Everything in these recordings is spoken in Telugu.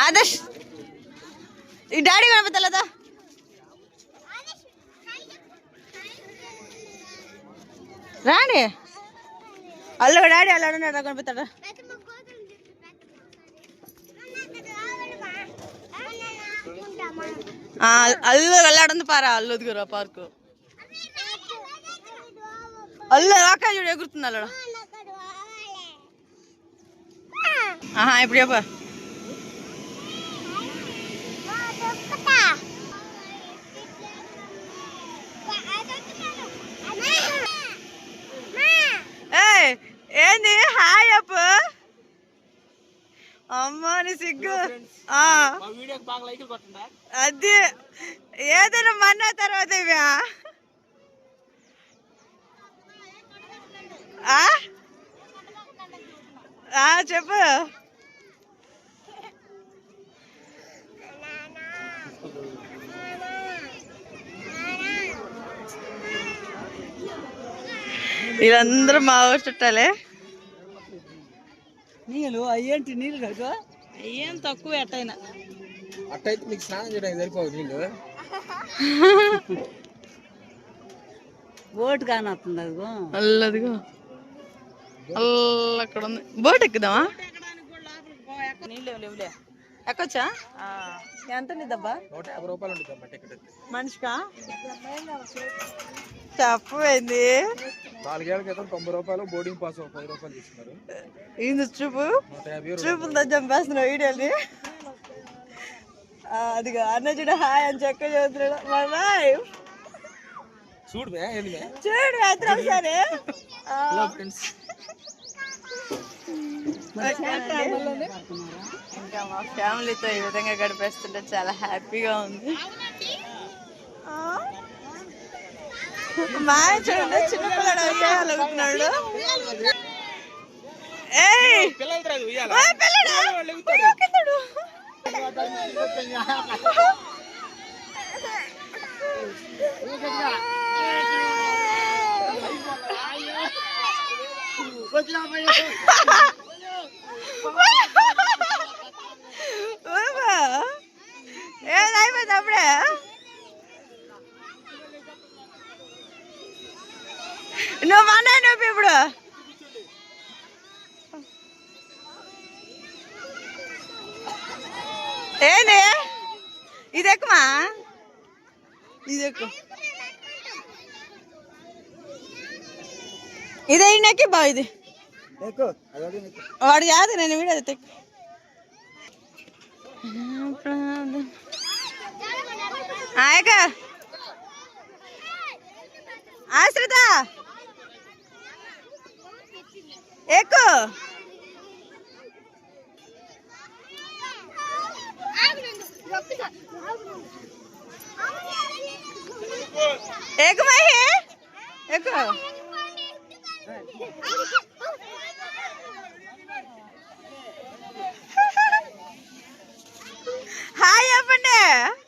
ఆదర్శ్. ఈ డాడీ కనిపిస్తలేదా రాండి అల్లు డాడీ అల్లు కనిపిస్తాడా ఆ, అల్లు వెళ్ళాడుంది పారా అల్లు ఎదుగురా పార్కు. అల్లు ఆకాశ చూడు ఎగురుతుంది అల్లుడు. ఆహా ఇప్పుడు చెప్ప. ఏంది? హాయ్ అప్పు. అమ్మా నీ సిగ్గు. అది ఏదైనా మన్న తర్వాత ఇవ్యా చెప్పు. వీళ్ళందరూ మా ఊరు చుట్టాలే. నీళ్ళు అయ్యేంటి నీళ్ళు కదా? ఏం తక్కువ ఎట్టయినా. అట్టయితే నీకు స్నానం చేయడానికి సరిపోదు నీళ్ళు. బోట్ కానొస్తుంది అదిగో. అల్లదిగో. అల్ల అక్కడ ఉంది బోట్ ఎక్కుదామా? నీళ్ళు లేవులే. ఎక్కొచ్చా? ఎంత నిద్దబ్బా నూట యాభై రూపాయలు ఉంటుంది అమ్మ టికెట్ మనిషికా? నాలుగేళ్ళ క్రితం తొంభై రూపాయలు బోర్డింగ్ పాస్ పది రూపాయలు తీసుకున్నారు. ఇది చూపు? చూపులతో చంపేస్తున్నావు వీడియోని. అదిగో అన్న చూడ హాయ్ అని చెక్క చదువుతున్నాడు మా life. చూడు ఏంది చూడు మాత్రం ఒకసారి. ఫ్రెండ్స్ ఇంకా మా ఫ్యామిలీతో ఈ విధంగా గడిపేస్తుంటే చాలా హ్యాపీగా ఉంది. ఆ? మా ఆయన చూడండి చిన్నపిల్లడు ఉయ్యాల? పిల్లడా! ఏది అయిపోయింది అప్పుడే నువ్వు అన్నా నువ్వు ఇప్పుడు. ఏంది? ఇది ఎక్కుమా ఇది ఎక్కువ. ఇది అయినాకి బా ఇది. ఎక్కు ఎక్కు వాడు కాదు నేను వీడియో తెక్ ఆయక ఆశ్రిత ఎక్కు ఎక్కు మహి ఎక్కు హాయ్ చెప్పండి వద్దులు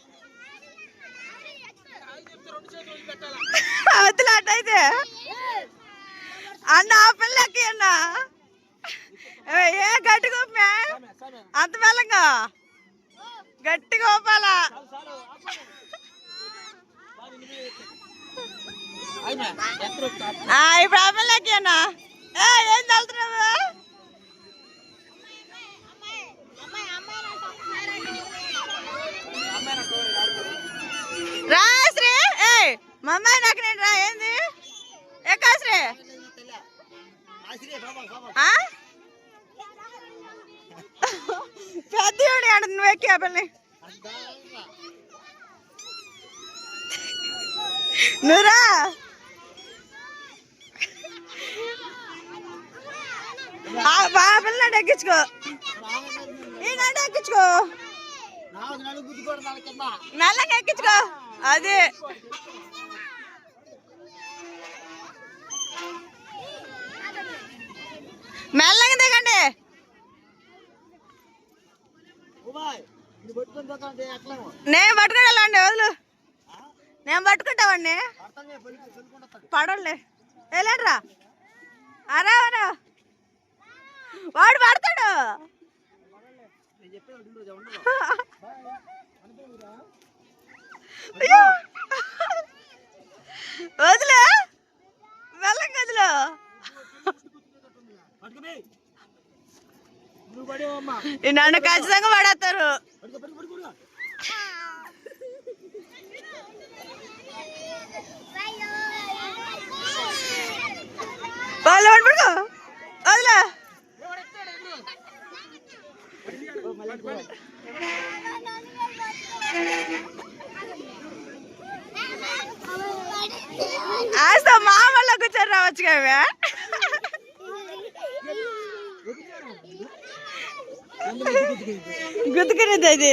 అట్టయితే అన్న ఆ పిల్లకి అన్న ఏ, ఏ గట్టి గోపమే అంత బలంగా గట్టి గోపాలా ఆ, ఇప్పుడు ఆ పిల్లకి అన్న ఏ, ఏం చల్లుతున్నావు రా శ్రీ ఏ మా అమ్మాయి నాకు నేను రా ఏంది ఎక్కా శ్రీ ఆ? పెద్దోడి ఆడ నువ్వు ఎక్కి ఆ పిల్లని ఎక్కించుకో మెల్లగా ఎక్కించుకో అది మెల్లగా దిగండి నేను పట్టుకుంటాండి వదులు. నేను పట్టుకుంటావండి పడలే వెళ్ళండిరా అరా అరా. వాడు పడతాడు అయ్యో. వదిలే వెళ్ళం గదిలో నువ్వు పడేవమ్మా ఈ నన్ను ఖచ్చితంగా పడేస్తారు. పడుకో? వాళ్ళు పడుకో కూర్చొని రావచ్చు కదా గుర్తుకునేది అది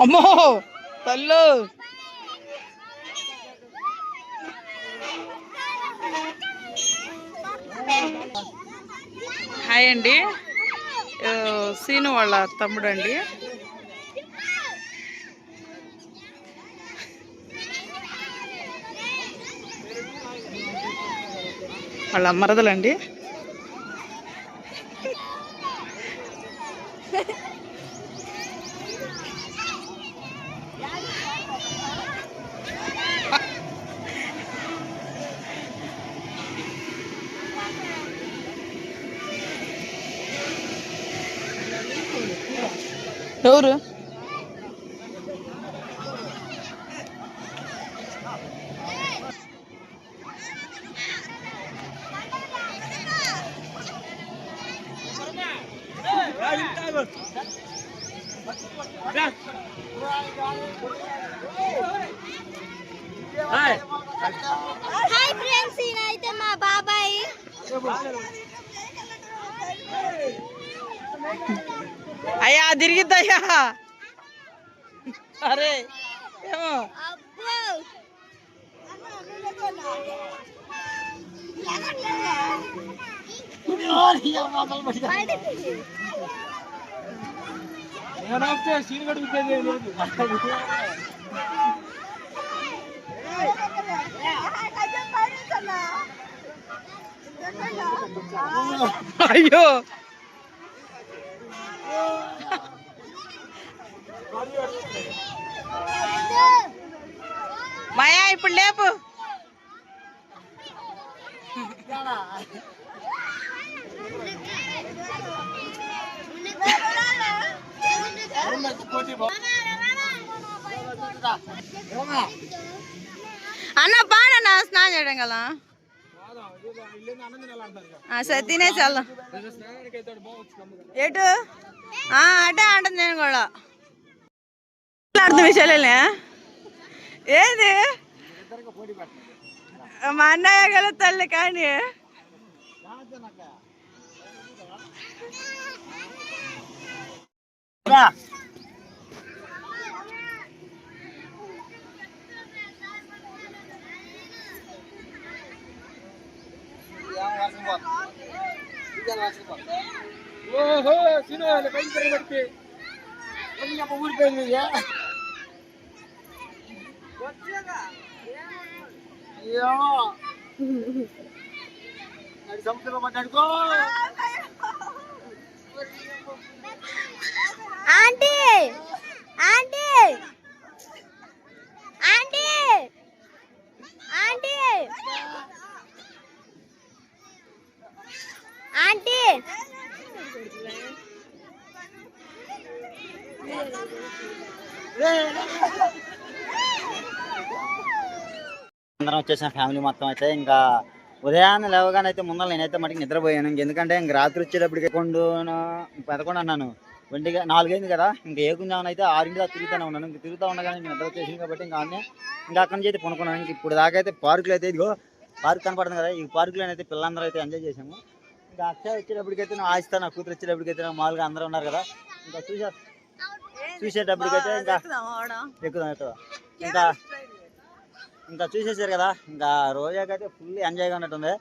అమ్మో తల్లు. హాయ్ అండి. సీను వాళ్ళ తమ్ముడు అండి వాళ్ళ మరదలండి ఎవరు హాయ్ ఫ్రెండ్స్ ఈయన అయితే మా బాబాయ్ అయ్యా తిరిగిద్దయ్యా అరే ఏమో అబ్బో నేను ఆపితే సీన్ కడుగుతుంది లేదు అయ్యో మాయా ఇప్పుడు లేపు అన్న పాడన్న స్నానం చేయడం కదా? ఆ, సరే తినేసి వెళ్దాం. ఎటు ఆ, అటే అంటుంది నేను కూడా. మాట్లాడుతున్న విషయాలే ఏది? మా అన్నయ్య గల తల్లి కానీ. ఓహో సీను పైకి ఊరిపోయింది అది సముద్రం మాట్లాడుకో ఆంటీ ఆంటీ ఆంటీ ఆంటీ అందరం వచ్చేసిన ఫ్యామిలీ మొత్తం అయితే ఇంకా ఉదయాన్నే లేవగానే అయితే ముందర నేనైతే మటుకు నిద్రపోయాను. ఎందుకంటే ఇంక రాత్రి వచ్చేటప్పటికి కొండు పెదకుండా అన్నాను. ఒంటిగా నాలుగైంది కదా. ఇంకా ఏకుందామని అయితే ఆరింటి దాకా తిరుగుతూనే ఉన్నాను. ఇంక తిరుగుతూ ఉండగానే నేను నిద్ర వచ్చేసింది కాబట్టి ఇంకా అన్నీ ఇంకా అక్కడి నుంచి అయితే కొనుక్కున్నాను ఇంక ఇప్పుడు దాకా అయితే పార్కులు అయితే ఇదిగో పార్క్ కనపడుతుంది కదా. ఈ పార్కులో అయితే పిల్లలందరూ అయితే ఎంజాయ్ చేసాము ఇంకా అక్షయ వచ్చేటప్పటికైతే నేను ఆయిస్తాను నా కూతురు వచ్చేటప్పటికైతే మామూలుగా అందరూ ఉన్నారు కదా. ఇంకా చూసే చూసేటప్పటికైతే ఇంకా ఎక్కుదాం ఎక్కుదాం. ఇంకా ఇంకా చూసేసారు కదా ఇంకా రోజాకైతే ఫుల్ ఎంజాయ్గా ఉన్నట్టుంది.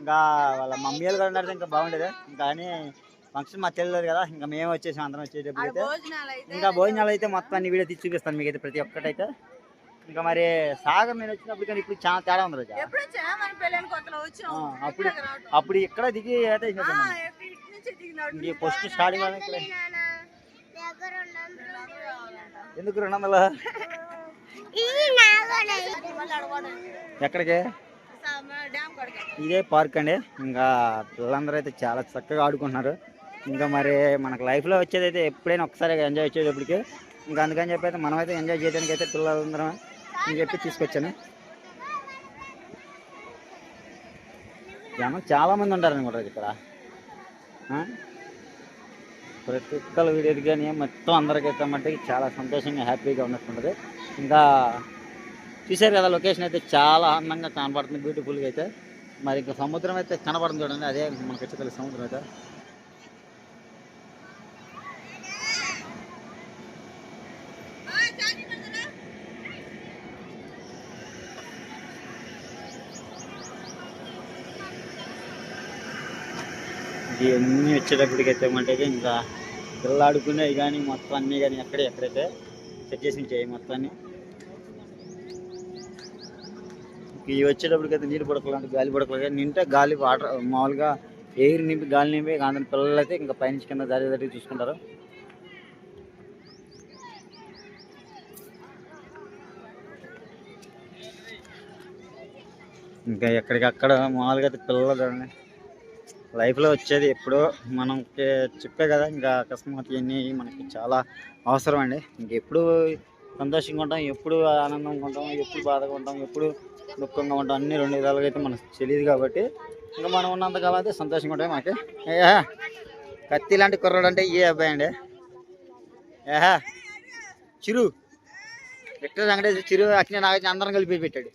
ఇంకా వాళ్ళ మమ్మీ వాళ్ళు కూడా ఉన్నారు ఇంకా బాగుండేది. ఇంకా అని ఫంక్షన్ మాకు తెలియదు కదా ఇంకా మేము వచ్చేసాం అందరం వచ్చేటప్పుడు అయితే. ఇంకా భోజనాలు అయితే మొత్తం అన్ని వీడియో తీసి చూపిస్తాను మీకు అయితే ప్రతి ఒక్కటైతే. ఇంకా మరి సాగర్ నేను వచ్చినప్పుడు కానీ ఇప్పుడు చాలా తేడా ఉంది రోజా. అప్పుడు అప్పుడు ఇక్కడ దిగి అయితే ఇంక ఫస్ట్ స్టార్టింగ్ ఇక్కడ. ఎందుకు రెండు వందలు ఎక్కడికి? ఇదే పార్క్ అండి. ఇంకా పిల్లలందరూ అయితే చాలా చక్కగా ఆడుకుంటున్నారు. ఇంకా మరి మనకు లైఫ్లో వచ్చేది అయితే ఎప్పుడైనా ఒకసారి ఎంజాయ్ వచ్చేటప్పటికి ఇంకా అందుకని చెప్పి అయితే మనమైతే ఎంజాయ్ చేయడానికి అయితే పిల్లలందరం అని చెప్పి తీసుకొచ్చాను. జనం చాలామంది ఉంటారనమాట ఇక్కడ. ప్రతి ఒక్కరు వీడియోకి కానీ మొత్తం అందరికైతే మట్టుకి చాలా సంతోషంగా హ్యాపీగా ఉన్నట్టుంటుంది. ఇంకా చూశారు కదా లొకేషన్ అయితే చాలా అందంగా కనబడుతుంది బ్యూటిఫుల్గా అయితే. మరి ఇంకా సముద్రం అయితే కనబడుతుంది చూడండి అదే మనకి తెలుసు సముద్రం అయితే. ఇవన్నీ వచ్చేటప్పటికైతే అయితే ఇంకా పిల్లలు ఆడుకునేవి కానీ మొత్తం అన్నీ కానీ ఎక్కడే ఎక్కడైతే సెట్ చేసి మొత్తాన్ని. ఇవి వచ్చేటప్పటికైతే నీళ్ళు పడకలు అంటే గాలి పడకలు కానీ నింటే గాలి వాటర్ మామూలుగా ఎయిర్ నింపి గాలి నింపి కానీ పిల్లలు అయితే ఇంకా పైనుంచి కింద దారి దారి చూసుకుంటారు. ఇంకా ఎక్కడికక్కడ మామూలుగా అయితే పిల్లలు చూడండి. లైఫ్లో వచ్చేది ఎప్పుడో మనకి చెప్పే కదా ఇంకా అకస్మాత్ ఇవన్నీ మనకి చాలా అవసరం అండి. ఇంకెప్పుడు సంతోషంగా ఉంటాం ఎప్పుడు ఆనందంగా ఉంటాం ఎప్పుడు బాధగా ఉంటాం ఎప్పుడు దుఃఖంగా ఉంటాం అన్ని రెండు విధాలుగా అయితే మనకు తెలియదు కాబట్టి ఇంకా మనం ఉన్నంతకాలం అయితే సంతోషంగా ఉంటాయి మనకి ఏహా కత్తి లాంటి కుర్రాడు అంటే ఏ అబ్బాయి అండి? ఏహా చిరు. విక్టర్ వెంకటేశ్వర చిరు అక్కిన నాగచ్చిన అందరం కలిపి పెట్టాడు.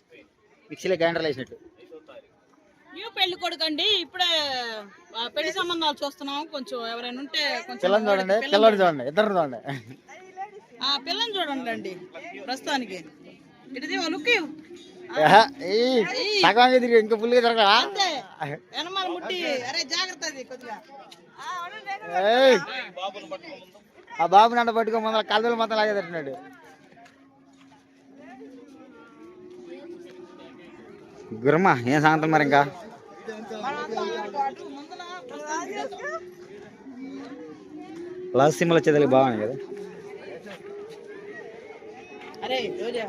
మిక్సీలో గ్రైండర్లు వేసినట్టు. న్యూ పెళ్ళి కొడుకు అండి ఇప్పుడే పెళ్ళి సంబంధాలు చూస్తున్నాం. కొంచెం ఎవరైనా ఉంటే కొంచెం పిల్లని చూడండి పిల్లడు చూడండి ఇద్దరు చూడండి. ఆ పిల్లని చూడండి అండి ప్రస్తుతానికి ఇటుది లుక్ సగం తిరిగి ఇంకా ఫుల్గా వెనమాల ముట్టి అరే జాగ్రత్త అది కొద్దిగా. ఆ బాబు నన్ను పట్టుకో ముందర కళ్ళలు మొత్తం లాగే గురమ్మ ఏం సంగతి మరి ఇంకా? లాస్ట్ సిమ్లు వచ్చేది బాగున్నాయి కదా? అరే రోజే.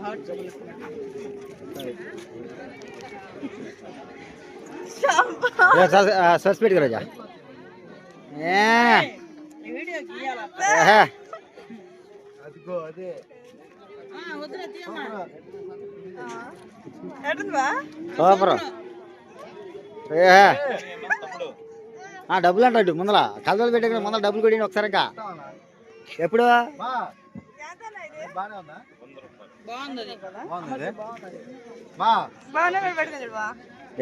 అదిగో అదే సూపర్. డబ్బులు అంటాడు ముందర కలదలు పెట్టుకుని ముందర డబ్బులు కొట్టి ఒకసారి ఇంకా. ఎప్పుడు?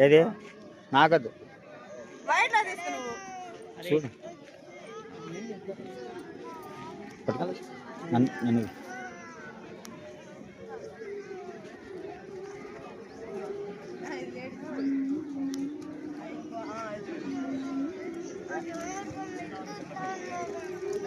ఏది? నాకొద్దు. చూడు. నన్ను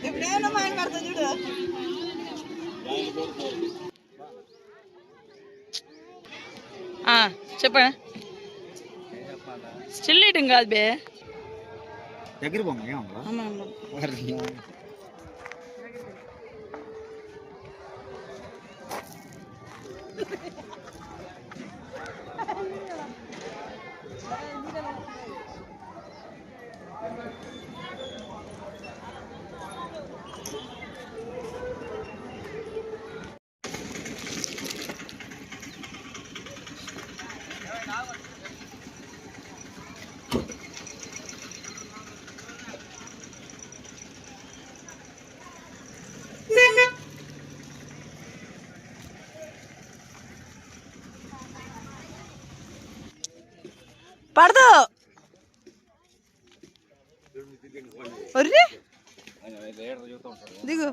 ఎవరు ఒక మాట ఇప్పుడు ఏమన్నా మాట్లాడతా చూడు. చెప్పండి స్టిల్ ఈటింగ్ కాదు బే. దగ్గర పోమ్మా ఏమమ్మా అమ్మ, అమ్మ. పడదు. ఒర్రి. దిగు.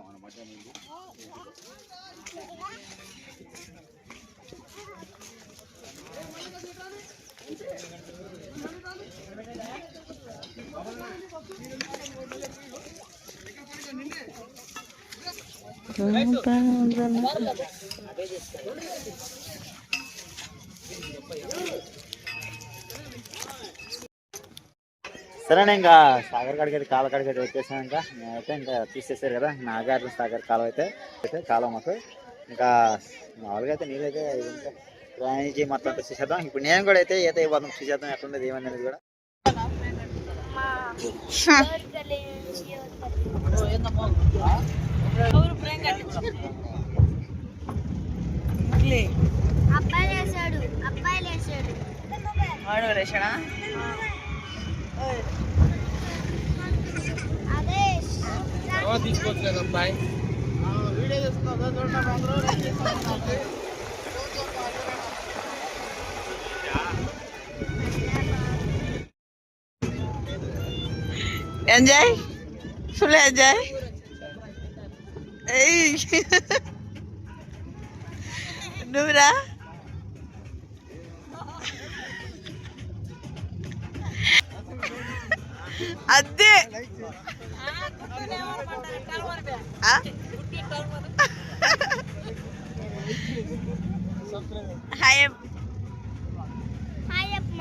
సరేనా ఇంకా సాగర్ కాడికి అయితే కాల కాడికి అయితే వచ్చేసాను ఇంకా. నేనైతే ఇంకా తీసేసారు కదా నాగార్జున సాగర్ కాలం అయితే అయితే కాలం మాకు. ఇంకా మామూలుగా అయితే నీళ్ళైతే ఇంకా ప్రయాణించి మొత్తం అంతా చూసేద్దాం. ఇప్పుడు నేను కూడా అయితే ఈత ఇవ్వడం చూసేద్దాం ఎట్లుండదు ఏమనేది కూడా. అబ్బాయి వేసాడు అబ్బాయి వేసాడు వాడు రేషనా అదే తీసుకోవట్లేదు అబ్బాయి ఎంజాయ్ ఫుల్ ఎంజాయ్ ఏయ్ నువ్వురా అదే ఆ? హాయ్ హాయ్ అమ్మ